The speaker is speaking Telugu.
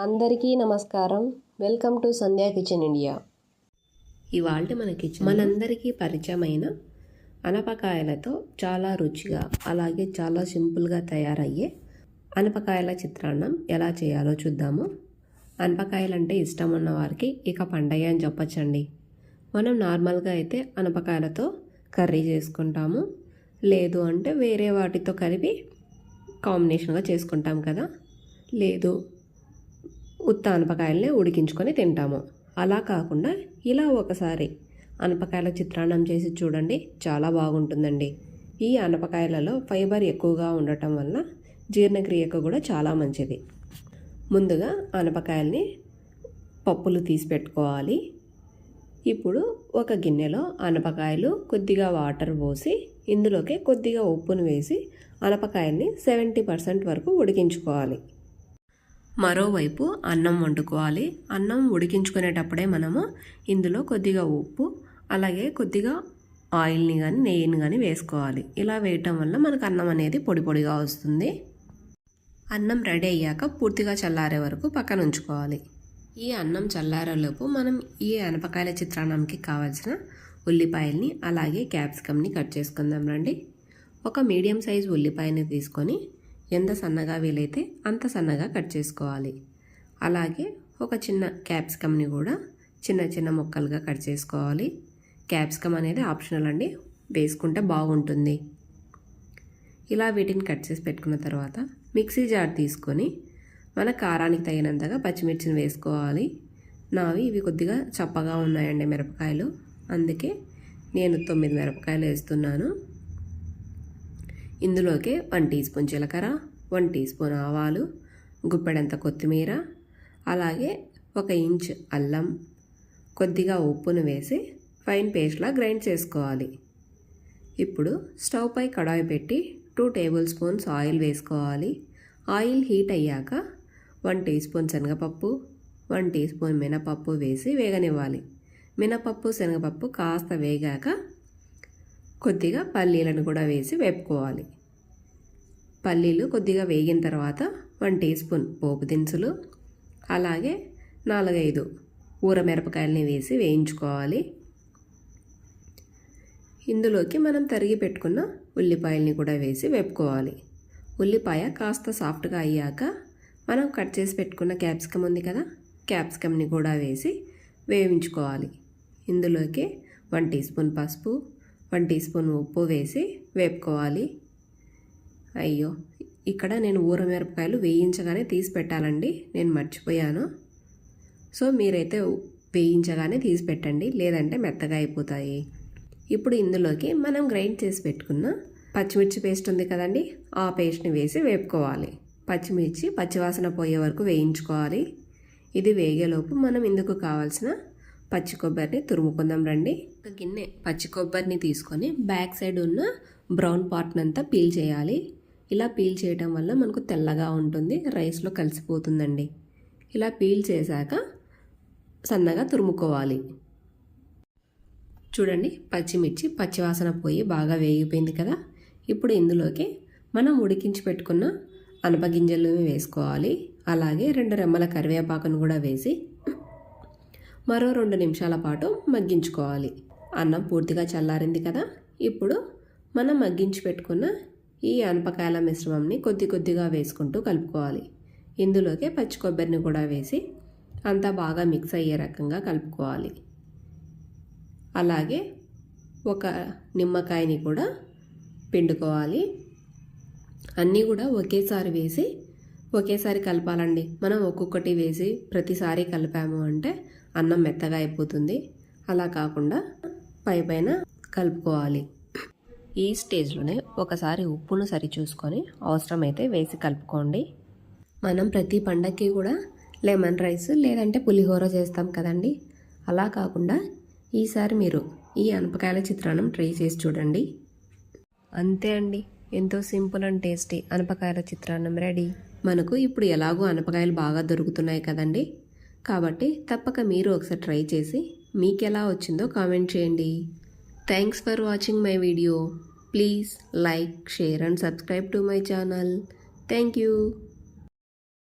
అందరికీ నమస్కారం. Welcome to Sandhya kitchen India. ఇవాళ మన కిచెన్ మనందరికీ పరిచయమైన అనపకాయలతో చాలా రుచిగా అలాగే చాలా సింపుల్గా తయారయ్యే అనపకాయల చిత్రాన్నం ఎలా చేయాలో చూద్దాము. అనపకాయలు అంటే ఇష్టం ఉన్న వారికి ఇక పండగ అని చెప్పచ్చండి. మనం నార్మల్గా అయితే అనపకాయలతో కర్రీ చేసుకుంటాము. లేదు అంటే వేరే వాటితో కలిపి కాంబినేషన్గా చేసుకుంటాం కదా. లేదు ఉత్త అనపకాయలనే ఉడికించుకొని తింటాము. అలా కాకుండా ఇలా ఒకసారి అనపకాయల చిత్రాన్నం చేసి చూడండి చాలా బాగుంటుందండి. ఈ అనపకాయలలో ఫైబర్ ఎక్కువగా ఉండటం వల్ల జీర్ణక్రియకు కూడా చాలా మంచిది. ముందుగా అనపకాయల్ని పప్పులు తీసి పెట్టుకోవాలి. ఇప్పుడు ఒక గిన్నెలో అనపకాయలు కొద్దిగా వాటర్ పోసి ఇందులోకి కొద్దిగా ఉప్పును వేసి అనపకాయల్ని సెవెంటీ పర్సెంట్ వరకు ఉడికించుకోవాలి. మరోవైపు అన్నం వండుకోవాలి. అన్నం ఉడికించుకునేటప్పుడే మనము ఇందులో కొద్దిగా ఉప్పు అలాగే కొద్దిగా ఆయిల్ని కానీ నెయ్యిని కానీ వేసుకోవాలి. ఇలా వేయటం వల్ల మనకు అన్నం అనేది పొడి పొడిగా వస్తుంది. అన్నం రెడీ అయ్యాక పూర్తిగా చల్లారే వరకు పక్కన ఉంచుకోవాలి. ఈ అన్నం చల్లారేలోపు మనం ఈ అనపకాయల చిత్రాన్నంకి కావాల్సిన ఉల్లిపాయల్ని అలాగే క్యాప్సికమ్ని కట్ చేసుకుందాం రండి. ఒక మీడియం సైజ్ ఉల్లిపాయని తీసుకొని ఎంత సన్నగా వీలైతే అంత సన్నగా కట్ చేసుకోవాలి. అలాగే ఒక చిన్న క్యాప్సికమ్ని కూడా చిన్న చిన్న ముక్కలుగా కట్ చేసుకోవాలి. క్యాప్సికమ్ అనేది ఆప్షనల్ అండి. వేసుకుంటే బాగుంటుంది. ఇలా వీటిని కట్ చేసి పెట్టుకున్న తర్వాత మిక్సీ జార్ తీసుకొని మన కారానికి తగినంతగా పచ్చిమిర్చిని వేసుకోవాలి. నావి ఇవి కొద్దిగా చప్పగా ఉన్నాయండి మిరపకాయలు. అందుకే నేను తొమ్మిది మిరపకాయలు వేస్తున్నాను. ఇందులోకి వన్ టీ స్పూన్ జీలకర్ర వన్ టీ స్పూన్ ఆవాలు గుప్పెడంత కొత్తిమీర అలాగే ఒక ఇంచ్ అల్లం కొద్దిగా ఉప్పును వేసి ఫైన్ పేస్ట్లా గ్రైండ్ చేసుకోవాలి. ఇప్పుడు స్టవ్ పై కడాయి పెట్టి టూ టేబుల్ స్పూన్స్ ఆయిల్ వేసుకోవాలి. ఆయిల్ హీట్ అయ్యాక వన్ టీ స్పూన్ శనగపప్పు వన్ టీ స్పూన్ మినపప్పు వేసి వేగనివ్వాలి. మినపప్పు శనగపప్పు కాస్త వేగాక కొద్దిగా పల్లీలను కూడా వేసి వేపుకోవాలి. పల్లీలు కొద్దిగా వేగిన తర్వాత వన్ టీ స్పూన్ పోపు దినుసులు అలాగే నాలుగైదు ఊర మిరపకాయలని వేసి వేయించుకోవాలి. ఇందులోకి మనం తరిగి పెట్టుకున్న ఉల్లిపాయల్ని కూడా వేసి వేపుకోవాలి. ఉల్లిపాయ కాస్త సాఫ్ట్గా అయ్యాక మనం కట్ చేసి పెట్టుకున్న క్యాప్సికమ్ ఉంది కదా క్యాప్సికమ్ని కూడా వేసి వేయించుకోవాలి. ఇందులోకి వన్ టీ స్పూన్ పసుపు వన్ టీ స్పూన్ ఉప్పు వేసి వేపుకోవాలి. అయ్యో ఇక్కడ నేను ఊర మిరపకాయలు వేయించగానే తీసి పెట్టాలండి. నేను మర్చిపోయాను. సో మీరైతే వేయించగానే తీసి పెట్టండి లేదంటే మెత్తగా అయిపోతాయి. ఇప్పుడు ఇందులోకి మనం గ్రైండ్ చేసి పెట్టుకున్న పచ్చిమిర్చి పేస్ట్ ఉంది కదండి ఆ పేస్ట్ని వేసి వేపుకోవాలి. పచ్చిమిర్చి పచ్చివాసన పోయే వరకు వేయించుకోవాలి. ఇది వేగేలోపు మనం ఇందుకు కావాల్సిన పచ్చి కొబ్బరిని తురుముకుందాం రండి. ఒక గిన్నె పచ్చి కొబ్బరిని తీసుకొని బ్యాక్ సైడ్ ఉన్న బ్రౌన్ పార్ట్ని అంతా పీల్ చేయాలి. ఇలా పీల్ చేయడం వల్ల మనకు తెల్లగా ఉంటుంది రైస్లో కలిసిపోతుందండి. ఇలా పీల్ చేశాక సన్నగా తురుముకోవాలి. చూడండి పచ్చిమిర్చి పచ్చివాసన పోయి బాగా వేగిపోయింది కదా. ఇప్పుడు ఇందులోకి మనం ఉడికించి పెట్టుకున్న అనపగింజలు వేసుకోవాలి. అలాగే రెండు రెమ్మల కరివేపాకును కూడా వేసి మరో రెండు నిమిషాల పాటు మగ్గించుకోవాలి. అన్నం పూర్తిగా చల్లారింది కదా? ఇప్పుడు మనం మగ్గించి పెట్టుకున్న ఈ అనపకాయల మిశ్రమంని కొద్ది కొద్దిగా వేసుకుంటూ కలుపుకోవాలి. ఇందులోకి పచ్చి కొబ్బరిని కూడా వేసి అంతా బాగా మిక్స్ అయ్యే రకంగా కలుపుకోవాలి. అలాగే ఒక నిమ్మకాయని కూడా పిండుకోవాలి. అన్నీ కూడా ఒకేసారి వేసి ఒకేసారి కలపాలండి. మనం ఒక్కొక్కటి వేసి ప్రతిసారి కలిపాము అంటే అన్నం మెత్తగా అయిపోతుంది. అలా కాకుండా పై పైన కలుపుకోవాలి. ఈ స్టేజ్లోనే ఒకసారి ఉప్పును సరిచూసుకొని అవసరమైతే వేసి కలుపుకోండి. మనం ప్రతి పండక్కి కూడా లెమన్ రైస్ లేదంటే పులిహోర చేస్తాం కదండి. అలా కాకుండా ఈసారి మీరు ఈ అనపకాయల చిత్రాన్నం ట్రై చేసి చూడండి. అంతే అండి. ఎంతో సింపుల్ అండ్ టేస్టీ అనపకాయల చిత్రాన్నం రెడీ. మనకు ఇప్పుడు ఎలాగో అనపకాయలు బాగా దొరుకుతున్నాయి కదండి. కాబట్టి తప్పక మీరు ఒకసారి ట్రై చేసి మీకు ఎలా వచ్చిందో కామెంట్ చేయండి. Thanks for watching my video please like share and subscribe to my channel thank you